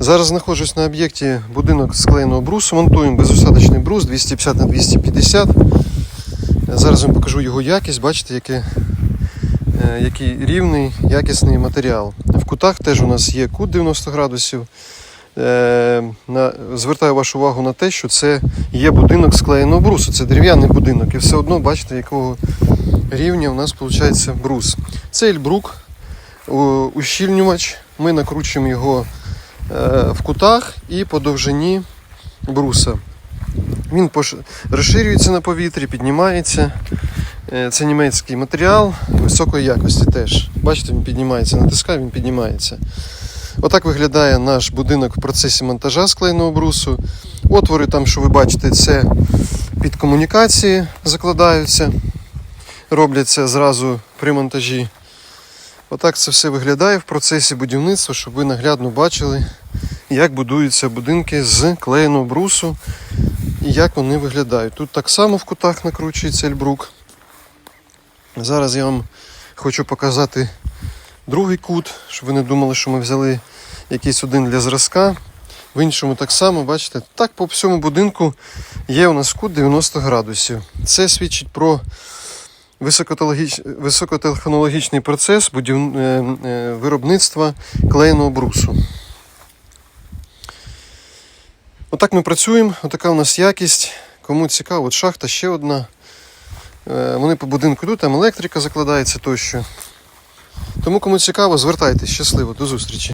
Зараз знаходжусь на об'єкті будинок склеєного брусу. Монтуємо безосадочний брус 250 на 250. Зараз вам покажу його якість. Бачите, яке, е, який рівний, якісний матеріал. В кутах теж у нас є кут 90 градусів. Е, звертаю вашу увагу на те, що це є будинок склеєного брусу. Це дерев'яний будинок. І все одно бачите, якого рівня у нас виходить брус. Це ельбрук, ущільнювач. Ми накручуємо його в кутах і по довжині бруса. Він розширюється на повітрі, піднімається. Е, Це німецький матеріал високої якості теж. Бачите, він піднімається, натискаю, він піднімається. Отак виглядає наш будинок в процесі монтажа склеєного брусу. Отвори там, що ви бачите, це під комунікації закладаються, робляться зразу при монтажі. Отак це все виглядає в процесі будівництва, щоб ви наглядно бачили, як будуються будинки з клеєного брусу і як вони виглядають. Тут так само в кутах накручується ельбрук. Зараз я вам хочу показати другий кут, щоб ви не думали, що ми взяли якийсь один для зразка. В іншому так само, бачите, так по всьому будинку є у нас кут 90 градусів. Це свідчить про високотехнологічний процес будів... е, е, виробництва клеєного брусу. Отак ми працюємо, отака у нас якість. Кому цікаво, от шахта ще одна. Е, Вони по будинку йдуть, там електрика закладається тощо. Тому кому цікаво, звертайтесь. Щасливо, до зустрічі.